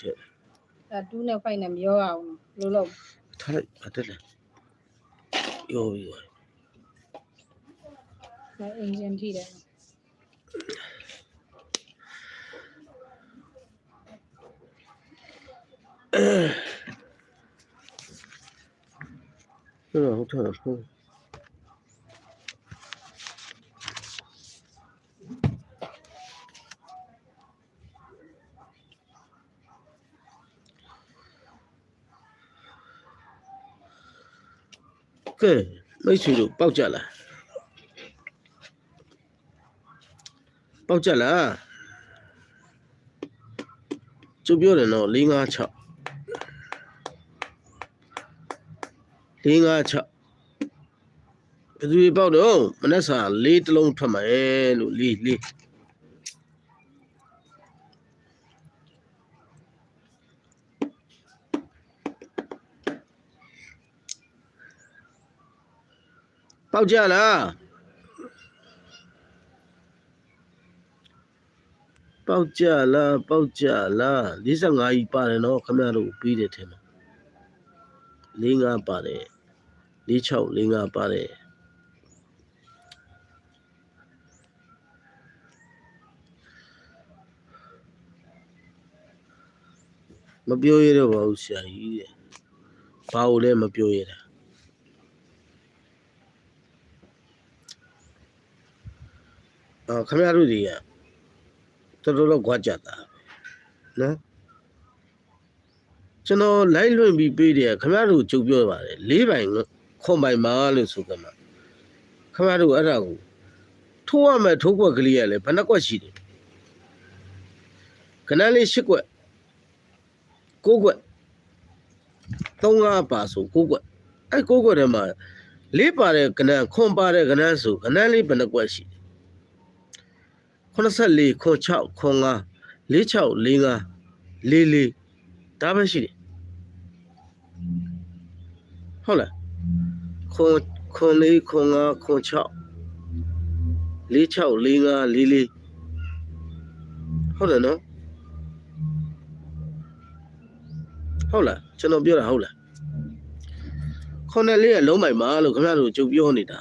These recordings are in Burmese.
ထည့်အဲ2နဲ့5နဲ့မရောအောင်လို့လို့ထားလိုက်ဘာတက်လဲယောပြီးသွားအဲအင်ဂျင်ထိတယ်ဟုတ်တော့ဟုတ်တယ်ဟုတ် ကဲမိတ်ဆွေတို့ပေါက်ကြလားပေါက်ကြလားကျုပ်ပြောတယ်နော်4 5 6 4 5 6ဘယ်သူတွေပေါက်တော့မနေ့စာလေးတစ်လုံးထွက်မယ်လို့လေးလေး ပေါက်ကြလားပေါက်ကြလားပေါက်ကြလား45ကြီးပါတယ်နော်ခင်ဗျားတို့ပြီးတယ်ထင်တယ်45ပါတယ်46 45ပါတယ်မပြောရတော့ပါဘူးဆရာကြီးတဲ့ဘာလို့လဲမပြောရတာ အော်ခင်ဗျားတို့တွေကတော်တော်တော့ကြွားကြတာနော်ကျွန်တော်လိုက်လွင့်ပြီးပေးတယ်ခင်ဗျားတို့ကြုံပြောပါတယ်လေးပိုင်ခွန်ပိုင်မာလို့ဆိုကြမှာခင်ဗျားတို့အဲ့ဒါကိုထိုးရမယ်ထိုးကွက်ကလေးရလဲဘယ်နှကွက်ရှိတယ်ခဏလေး၈ကွက်၉ကွက်၃ငါးပါဆို၉ကွက်အဲ့၉ကွက်ထဲမှာလေးပါတဲ့ကဏ္ဍခွန်ပါတဲ့ကဏ္ဍဆိုကဏ္ဍလေးဘယ်နှကွက်ရှိတယ် 84ခွန်6ခွန်5 46 45 44ဒါပဲရှိတယ်ဟုတ်လားခွန်ခွန်လေးခွန်5ခွန်6 46 45 44ဟုတ်တယ်နော်ဟုတ်လားကျွန်တော်ပြောတာဟုတ်လားခွန်နဲ့လေးကလုံးမိုင်ပါလို့ခင်ဗျားတို့ကြုံပြောနေတာ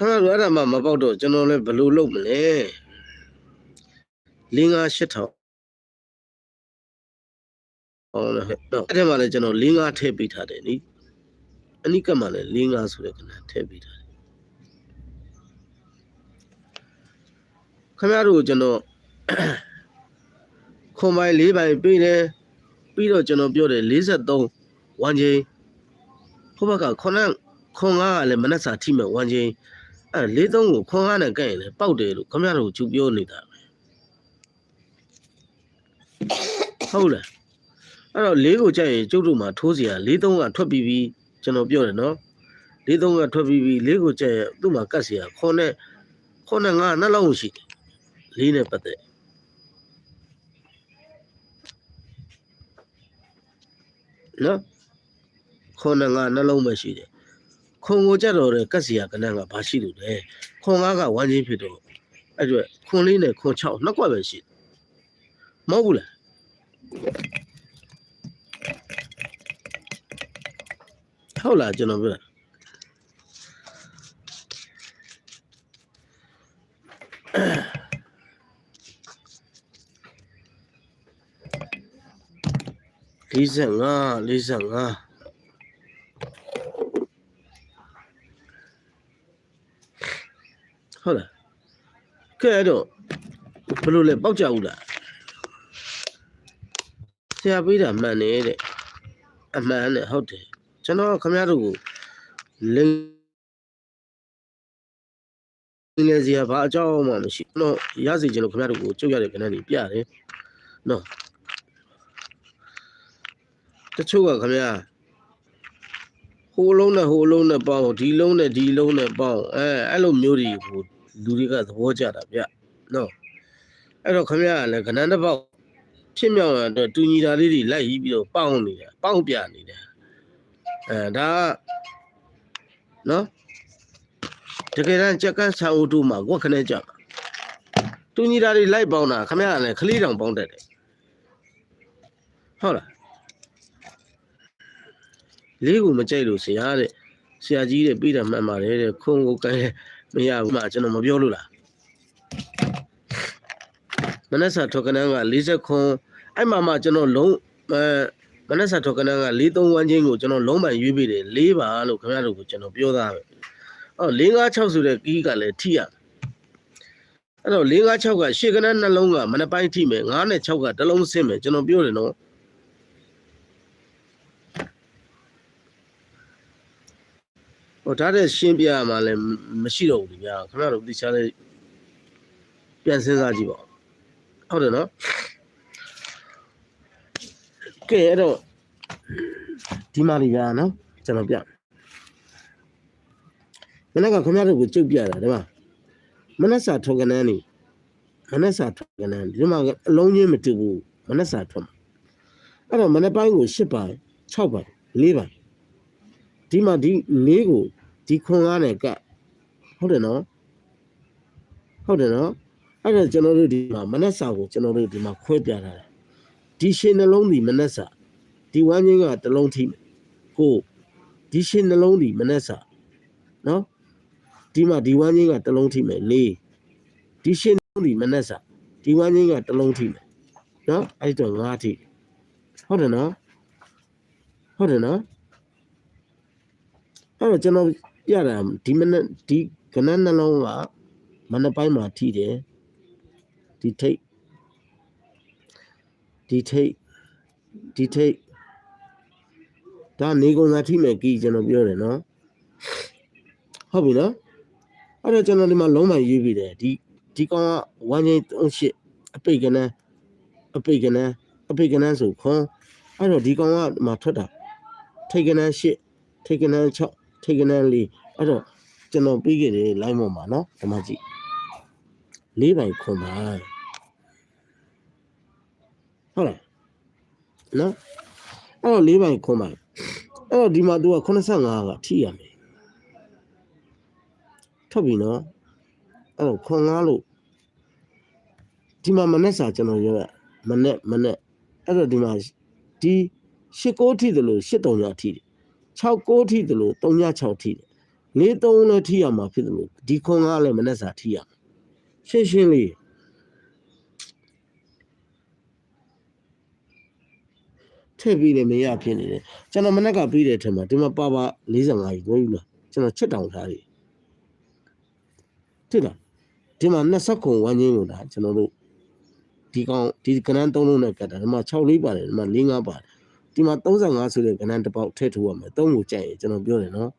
ခင်ဗျားတို့အဲ့ဒါမှမပေါက်တော့ကျွန်တော်လည်းဘယ်လိုလုပ်မလဲ၄၅၈ထောင်ဟုတ်လားတော့အဲ့ဒီမှာလည်းကျွန်တော်၄၅ထည့်ပေးထားတယ်နိအနိကမှာလည်း၄၅ဆိုတဲ့ခဏထည့်ပေးထားတယ်ခင်ဗျားတို့ကျွန်တော်ခွန်ပိုင်း၄ပိုင်းပေးတယ်ပြီးတော့ကျွန်တော်ပြောတယ်43ဝမ်ချင်းဟိုဘက်ကခွန်နဲ့ခွန်၅ကလည်းမနက်စာထိမဲ့ဝမ်ချင်း အဲ43ကိုခွန်၅နဲ့ကဲ့ရင်လည်းပေါက်တယ်လို့ခင်ဗျားတို့ကြုပြောနေတာပဲဟုတ်လားအဲ့တော့၄ကိုကြိုက်ရင်ကျုပ်တို့မှာထိုးစီရ43ကထွက်ပြီးပြီကျွန်တော်ပြောတယ်နော်43ကထွက်ပြီးပြီ၄ကိုကြိုက်ရင်သူ့မှာကတ်စီရခွန်နဲ့ခွန်နဲ့၅နှလုံးရှိတယ်လေးနဲ့ပတ်သက်နော်ခွန်နဲ့ငါနှလုံးပဲရှိတယ် ခွန်ကိုကြတော့တဲ့ကက်စီယာကနန်းကဘာရှိလို့လဲခွန်ငါကဝမ်းချင်းဖြစ်တော့အဲ့တော့ခွန်လေးနဲ့ခွန်6နှစ်ကွက်ပဲရှိတယ်မဟုတ်ဘူးလားဟုတ်လားကျွန်တော်ပြောတာ45 45 ဟုတ်လားကဲအဲ့တော့ဘယ်လိုလဲပေါက်ကြဘူးလားဆရာပေးတာမှန်တယ်တဲ့အမှန်နဲ့ဟုတ်တယ်ကျွန်တော်ခင်ဗျားတို့ကိုလိန်လေစရာဘာအကြောင်းမှမရှိဘူးတော့ရစီကျွန်တော်ခင်ဗျားတို့ကိုကြုတ်ရတဲ့ကဏ္ဍကြီးပြတယ်နော်တချို့ကခင်ဗျာ ဟိုလုံးနဲ့ဟိုလုံးနဲ့ပေါင်းဒီလုံးနဲ့ဒီလုံးနဲ့ပေါင်းအဲအဲ့လိုမျိုးတွေဟိုလူတွေကသဘောကျတာဗျနော်အဲ့တော့ခင်ဗျာကလည်းကဏ္ဍတစ်ပေါက်ဖြစ်မြောက်ရတော့တူညီတာလေးတွေလိုက်ပြီးတော့ပေါင်းနေတာပေါင်းပြနေတယ်အဲဒါကနော်တကယ်တမ်းကြက်ကန်းဆာအိုတူမှာကွက်ခနဲ့ကြမှာတူညီတာတွေလိုက်ပေါင်းတာခင်ဗျာကလည်းခလေးတောင်ပေါင်းတတ်တယ်ဟုတ်လား လေးကိုမကြိုက်လို့ဆရာတဲ့ဆရာကြီးတဲ့ပြီးတာမှန်ပါတယ်တဲ့ခုံကိုကိုင်းမရဘူးမှကျွန်တော်မပြောလို့လားမနက်စာထောက်ကနန်းက40ခွန်အဲ့မှာမှကျွန်တော်လုံးအဲမနက်စာထောက်ကနန်းက43ဝန်းချင်းကိုကျွန်တော်လုံးပန်ရွေးပြီးတယ်၄ပါလို့ခင်ဗျားတို့ကိုကျွန်တော်ပြောသားပဲအော်456ဆိုတဲ့ကီးကလည်းထိရအဲ့တော့456ကရှေ့ကနန်းနှလုံးကမနက်ပိုင်းထိမယ်9နဲ့6ကတစ်လုံးဆင်းမယ်ကျွန်တော်ပြောတယ်နော် ဟိုဒါတဲ့ရှင်းပြရမှာလည်းမရှိတော့ဘူးဗျာခင်ဗျားတို့သိချလေးပြန်စဉ်းစားကြည့်ပါဦးဟုတ်တယ်နော်ကဲအဲ့တော့ဒီမှာလေးဗျာနော်ကျွန်တော်ပြမနေ့ကခင်ဗျားတို့ကိုကြုတ်ပြတာဒီမှာမနက်စာထောက်ကနန်းနေမနက်စာထောက်ကနန်းဒီမှာအလုံးချင်းမတူဘူးမနက်စာထွက်မှာအဲ့တော့မနက်ပိုင်းကို10ပိုင်း6ပိုင်း4ပိုင်းဒီမှာဒီ4ကို ဒီခွန်ကားနဲ့ကတ်ဟုတ်တယ်နော်ဟုတ်တယ်နော်အဲ့တော့ကျွန်တော်တို့ဒီမှာမနက်စာကိုကျွန်တော်တို့ဒီမှာခွဲပြထားတယ်ဒီရှင်နှလုံးဒီမနက်စာဒီဝမ်းချင်းကတစ်လုံးထိမယ်ကိုဒီရှင်နှလုံးဒီမနက်စာနော်ဒီမှာဒီဝမ်းချင်းကတစ်လုံးထိမယ်လေးဒီရှင်နှလုံးဒီမနက်စာဒီဝမ်းချင်းကတစ်လုံးထိမယ်နော်အဲ့တော့ငါးထိဟုတ်တယ်နော်ဟုတ်တယ်နော်အဲ့တော့ကျွန်တော် ပြတာဒီမနက်ဒီကနန်းနှလုံးကမနက်ပိုင်းမှာထိတယ်ဒီထိတ်ဒီထိတ်ဒီထိတ်ဒါနေကုန်သာထိမယ်ကီကျွန်တော်ပြောတယ်နော်ဟုတ်ပြီနော်အဲ့တော့ကျွန်တော်ဒီမှာလုံးမရေးပြီးတယ်ဒီဒီကောင်ကဝမ်းချင်း38အပိတ်ကနန်းအပိတ်ကနန်းအပိတ်ကနန်းဆိုခွန်အဲ့တော့ဒီကောင်ကဒီမှာထွက်တာထိတ်ကနန်း8ထိတ်ကနန်း6 ထိတ်ကနန်း4အဲ့တော့ကျွန်တော်ပြီးခဲ့တယ် line ပေါ်မှာနော်ဒီမှာကြည့်၄ပိုင်ခွန်ပါဟုတ်လားနော်အဲ့တော့၄ပိုင်ခွန်ပါအဲ့တော့ဒီမှာ तू က85ကထိရမယ်ထွက်ပြီနော်အဲ့တော့ခွန်ငါလို့ဒီမှာမနဲ့စာကျွန်တော်ပြောရမနဲ့မနဲ့အဲ့တော့ဒီမှာဒီ၈ကိုထိတယ်လို့၈တုံညာထိတယ် 6ကိုထိတယ်လို့3ည6ထိတယ်၄3လည်းထိရမှာဖြစ်တယ်လို့ဒီခွန်ငါလည်းမနဲ့စာထိရမှာရှင်းရှင်းလေးထည့်ပြီးတယ်မရဖြစ်နေတယ်ကျွန်တော်မနေ့ကပြီးတဲ့အထက်မှာဒီမှာပါပါ45ကြီးကိုယူလာကျွန်တော်ချက်တောင်ထားတယ်ထိလားဒီမှာ20ခုဝန်းချင်းလို့ဒါကျွန်တော်တို့ဒီကောင်ဒီကနန်း3လုံးနဲ့ကတ်တာဒီမှာ6လေးပါတယ်ဒီမှာ4 5ပါတယ် ဒီမှာ35ဆိုတဲ့ကနန်းတစ်ပေါက်ထည့်ထိုးရမယ်3ကိုကြိုက်ရင်ကျွန်တော်ပြောတယ်နော်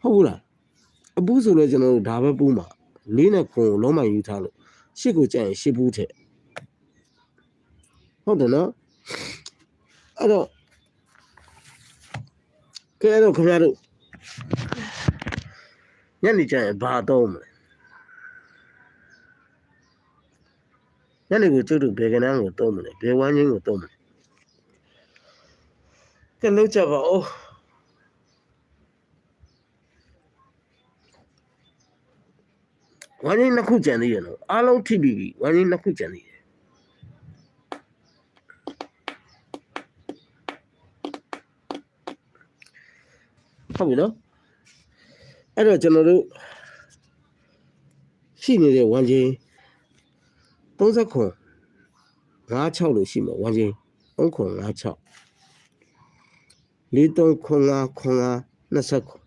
ဟုတ်ဘူးလားအပူးဆိုလဲကျွန်တော်တို့ဒါပဲပူးမှာလေးနဲ့ခွန်ကိုလုံးမယူထားလို့ရှစ်ကိုကြိုက်ရင်ရှစ်ဘူးထည့်ဟုတ်တယ်နော်အဲ့တော့ကဲအဲ့တော့ခင်ဗျားတို့ညနေကျရင်ဘာတော့မလဲညနေကိုကျုပ်တို့ဘယ်ကနန်းကိုတုံးမလဲဘယ်ဝမ်းချင်းကိုတုံးမလဲ ကဲလောက်ကြပါဦးဝမ်းချင်းနှစ်ခုကြံသေးတယ်နော်အားလုံးထိပြီးပြီဝမ်းချင်းနှစ်ခုကြံသေးတယ်ဟုတ်ပြီနော်အဲ့တော့ကျွန်တော်တို့ရှိနေတဲ့ဝမ်းချင်း30ခွန်56လို့ရှိမှာဝမ်းချင်း3ခွန်56 43ခွန်5ခွန်5 20ခွန်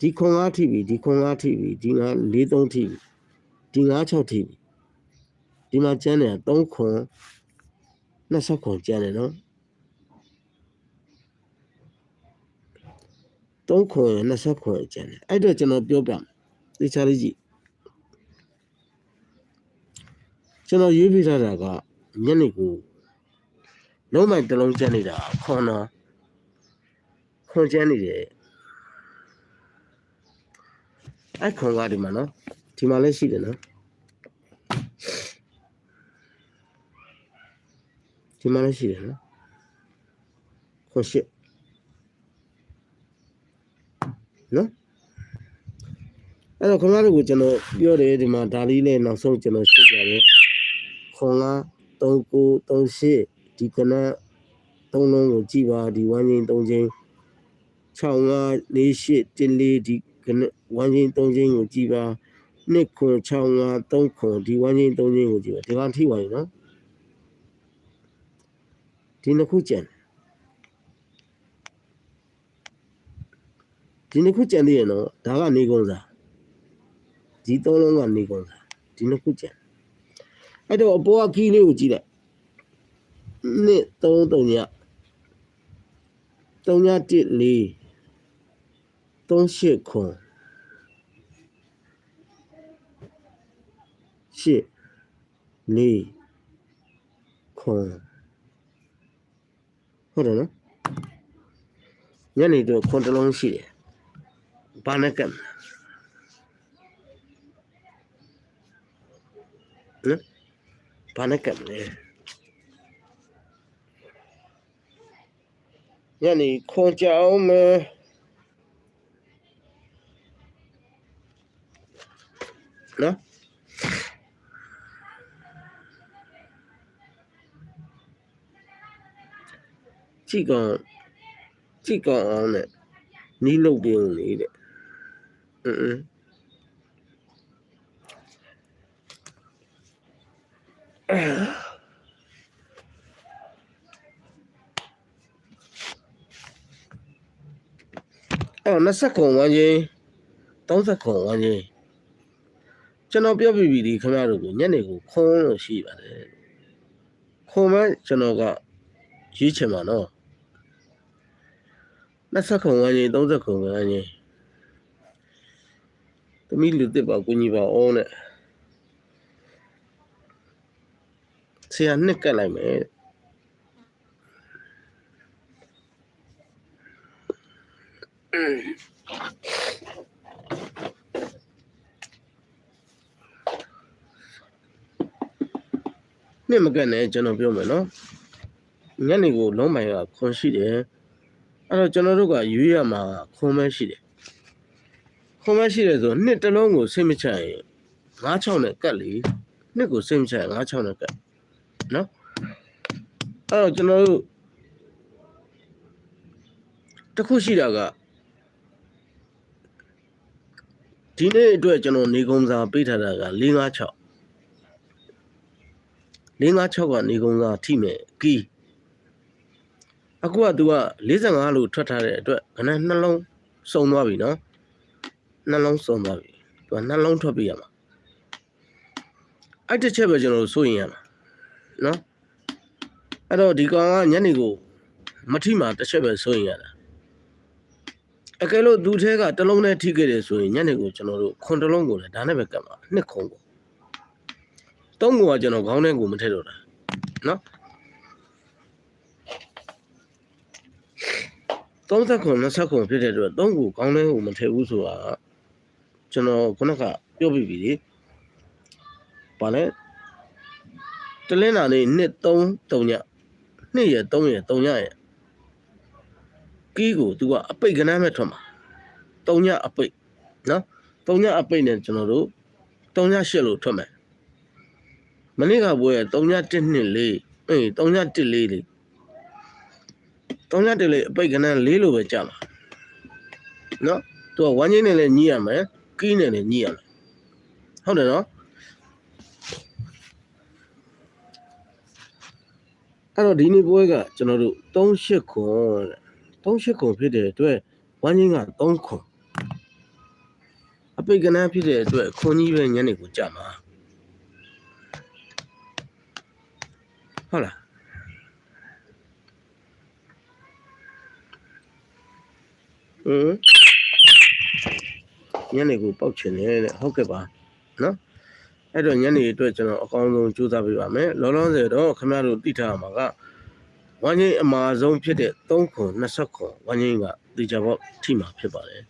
ဒီခွန်5ထိပြီဒီခွန်5ထိပြီဒီ5 43ထိပြီဒီ5 6ထိပြီဒီမှာကျန်တယ်3ခွန်20ခွန်ကျန်တယ်နော်3ခွန်20ခွန်ကျန်တယ်အဲ့တော့ကျွန်တော်ပြောပြမယ်သိချလေးကြည့်ကျွန်တော်ရေးပြထားတာကညနေကိုလုံးမိုင်တစ်လုံးကျန်နေတာခွန်တော့ ခွန်ကျန်နေတယ်အဲ့ခွန်ကဒီမှာနော်ဒီမှာလည်းရှိတယ်နော်ဒီမှာလည်းရှိတယ်နော်ခွန်ရှိနော်အဲ့တော့ခင်ဗျားတို့ကိုကျွန်တော်ပြောတယ်ဒီမှာဒါလေးနဲ့နောက်ဆုံးကျွန်တော်ရှင်းပြတယ်ခွန်က39 38ဒီကနန်းသုံးလုံးကိုကြည့်ပါဒီဝမ်းချင်း3ချင်း 65 48 14ဒီကနန်းဝမ်းချင်း3ချင်းကိုကြည့်ပါနှစ်ခွန်65 3ခွန်ဒီဝမ်းချင်း3ချင်းကိုကြည့်ပါဒီကောင်ထိပါရင်နော်ဒီနှစ်ခုကြံဒီနှစ်ခုကြံသေးရင်တော့ဒါကနေကုန်စားဒီသုံးလုံးကနေကုန်စားဒီနှစ်ခုကြံအဲ့တော့အပေါ်ကခီးလေးကိုကြည့်လိုက်နှစ်3 3ည3ည1 4 38ခွန်ရှစ်လေးခွန်ဟုတ်တယ်နော်ညနေတော့ခွန်တစ်လုံးရှိတယ်ဘာနဲ့ကပ်မလဲနော်ဘာနဲ့ကပ်မလဲညနေခွန်ကြအောင်မယ် နော်ကြည့်ကောင်ကြည့်ကောင်အောင်နဲ့နီးလုတ်ပြင်းနေတဲ့အင်းအင်းအော်20ခုဝန်းချင်း30ခုဝန်းချင်း ကျွန်တော်ပြောပြပြီဒီခင်ဗျားတို့ကိုညနေကိုခွန်းလို့ရှိပါတယ်ခွန်မဲ့ကျွန်တော်ကရေးချင်ပါနော်20ခုဝန်းချင်း30ခုဝန်းချင်းသမီးလူတစ်ပါကိုကြီးပါအောင်နဲ့ဆရာနှစ်ကတ်လိုက်မယ် နှစ်မကတ်နဲ့ကျွန်တော်ပြောမယ်နော်ညနေကိုလုံးမိုင်ကခွန်ရှိတယ်အဲ့တော့ကျွန်တော်တို့ကရွေးရမှာခွန်မဲရှိတယ်ခွန်မဲရှိတယ်ဆိုတော့နှစ်တစ်လုံးကိုစိတ်မချရင်96နဲ့ကတ်လေနှစ်ကိုစိတ်မချရင်96နဲ့ကတ်နော်အဲ့တော့ကျွန်တော်တို့တစ်ခုရှိတာကဒီနေ့အတွက်ကျွန်တော်နေကုန်းစာပေးထားတာက456 456ကနေကုန်းစာထိမယ်ကီးအခုက तू က45လို့ထွက်ထားတဲ့အတွက်ခဏနှလုံးစုံသွားပြီနော်နှလုံးစုံသွားပြီ तू ကနှလုံးထွက်ပြရမှာအဲ့တစ်ချက်ပဲကျွန်တော်တို့စိုးရင်ရမှာနော်အဲ့တော့ဒီကောင်ကညနေကိုမထိမှာတစ်ချက်ပဲစိုးရင်ရတာအကယ်လို့သူ့ထဲကတစ်လုံးနဲ့ထိခဲ့တယ်ဆိုရင်ညနေကိုကျွန်တော်တို့ခွန်တစ်လုံးကိုလည်းဒါနဲ့ပဲကတ်မှာနှစ်ခုံကို သုံးခုကကျွန်တော်ခေါင်းထဲကိုမထည့်တော့တာနော်30ခု20ခုဖြစ်တဲ့အတွက်သုံးခုခေါင်းထဲကိုမထည့်ဘူးဆိုတာကကျွန်တော်ခုနကပြောပြပြီလေဘာလဲတလင်းနာလေးနှစ်3 3ညနှစ်ရ3ရ3ညရကီးကို तू ကအပိတ်ကနမ်းမဲ့ထွက်မှာ3ညအပိတ်နော်3ညအပိတ်နဲ့ကျွန်တော်တို့3ည8လို့ထွက်မယ် မနေ့ကပွဲ3ည1နှစ်လေးအေး3ည1လေးလေး3ည1လေးအပိတ်ကနမ်းလေးလို့ပဲကြာမှာနော် तू ကဝမ်းချင်းနဲ့လည်းညှိရမယ်ကီးနဲ့လည်းညှိရမယ်ဟုတ်တယ်နော်အဲ့တော့ဒီနေ့ပွဲကကျွန်တော်တို့38ခွန်တဲ့38ခွန်ဖြစ်တဲ့အတွက်ဝမ်းချင်းက3ခွန်အပိတ်ကနန်းဖြစ်တဲ့အတွက်ခွန်ကြီးပဲညနေကိုကြာမှာ ဟုတ်လားဟမ်ညနေကိုပောက်ချင်တယ်တဲ့ဟုတ်ကဲ့ပါနော်အဲ့တော့ညနေအတွက်ကျွန်တော်အကောင်းဆုံးကြိုးစားပေးပါမယ်လောလောဆယ်တော့ခင်ဗျားတို့သိထားရမှာကဝမ်းချင်းအမာဆုံးဖြစ်တဲ့3ခွန်20ခွန်ဝမ်းချင်းကဒီကြပေါ့ထိမှာဖြစ်ပါတယ်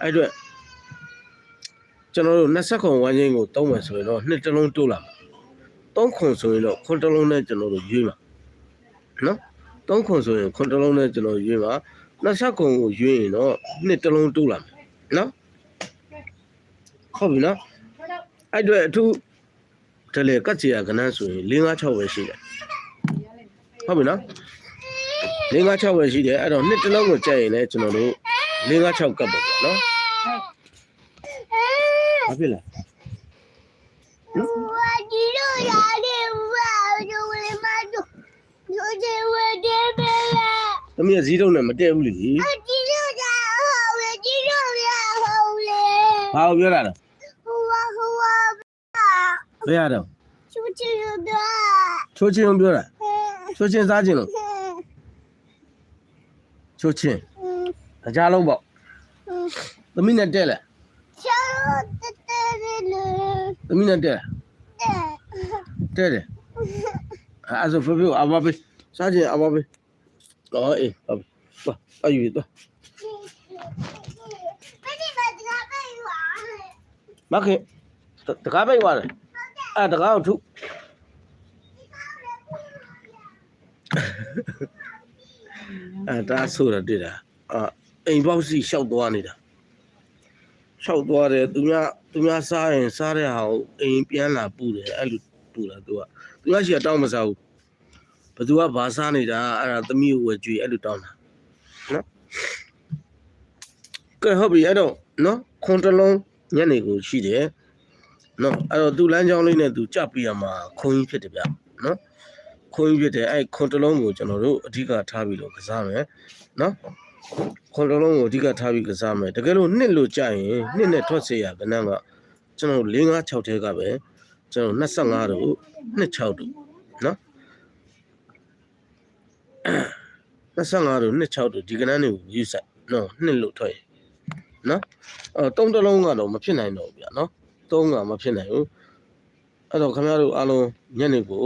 အဲ့အတွက်ကျွန်တော်တို့20ခွန်ဝမ်းချင်းကိုတုံးမယ်ဆိုရင်တော့နှစ်တစ်လုံးတိုးလာမှာ 3ခွန်ဆိုရင်တော့ခွန်တစ်လုံးနဲ့ကျွန်တော်တို့ရွေးမှာနော်3ခွန်ဆိုရင်ခွန်တစ်လုံးနဲ့ကျွန်တော်ရွေးမှာ20ခွန်ကိုရွေးရင်တော့နှစ်တစ်လုံးတိုးလာမှာနော်ဟုတ်ပြီနော်အဲ့အတွက်အထူးတယ်လေကတ်ချီရကနန်းဆိုရင်၄၅6ပဲရှိတယ်ဟုတ်ပြီနော်၄၅6ပဲရှိတယ်အဲ့တော့နှစ်တစ်လုံးကိုကြက်ရင်လည်းကျွန်တော်တို့၄၅6ကတ်ပေါ့ဗျာနော်ဘာဖြစ်လဲ သမီးကဈေးတော့နဲ့မတည့်ဘူးလေဘာလို့ပြောတာလဲဘယ်ရတော့ချိုးချင်းပြောတာချိုးချင်းစားချင်းလို့ချိုးချင်းအကြလုံးပေါ့သမီးနဲ့တက်လဲသမီးနဲ့တက်လား တဲ့တယ်အဲ့ဆိုဖေဖေအဘဘေးစားကြအဘဘေးတော့အေးအဘပါအယူတော့မခေတကားပိတ်သွားတယ်အဲ့တကားကိုထုအဲ့ဒါဆိုတာတွေ့တာအိမ်ပေါက်စီလျှောက်သွားနေတာ ရှောက်သွားတယ်သူများသူများစားရင်စားတဲ့ဟာကိုအိမ်ပြန်လာပူတယ်အဲ့လိုပူတာသူကသူကရှိတောင်းမစားဘူးဘသူကဘာစားနေတာအဲ့ဒါသမီးကိုဝယ်ကြွေအဲ့လိုတောင်းတာနော်ကဲဟုတ်ပြီအဲ့တော့နော်ခွန်တလုံးညနေကိုရှိတယ်နော်အဲ့တော့သူလမ်းကြောင်းလေးနဲ့သူကြပ်ပြီးရမှာခုံကြီးဖြစ်တယ်ဗျနော်ခုံကြီးဖြစ်တယ်အဲ့ခွန်တလုံးကိုကျွန်တော်တို့အဓိကထားပြီးတော့ကစားမယ်နော် ခေါ်လုံးလုံးကိုအဓိကထားပြီးကစားမယ်တကယ်လို့နှစ်လို့ကြရင်နှစ်နဲ့ထွက်စေရကဏ္ဍကကျွန်တော်၄၅6ထဲကပဲကျွန်တော်25တို့26တို့နော်25တို့26တို့ဒီကဏ္ဍတွေကိုယူဆက်နော်နှစ်လို့ထွက်ရင်နော်အဲတုံးတလုံးကတော့မဖြစ်နိုင်တော့ဘူးဗျာနော်သုံးကမဖြစ်နိုင်ဘူးအဲ့တော့ခင်ဗျားတို့အားလုံးညနေကို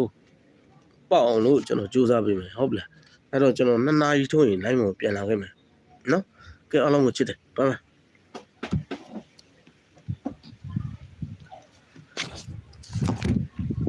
ပေါအောင်လို့ကျွန်တော်စူးစမ်းပေးမယ်ဟုတ်ပြီလားအဲ့တော့ကျွန်တော်2နာရီထိုးရင် live မှာပြန်လာခဲ့မယ် နော်ကဲအားလုံးကိုချစ်တယ်ဘိုင်ဘိုင်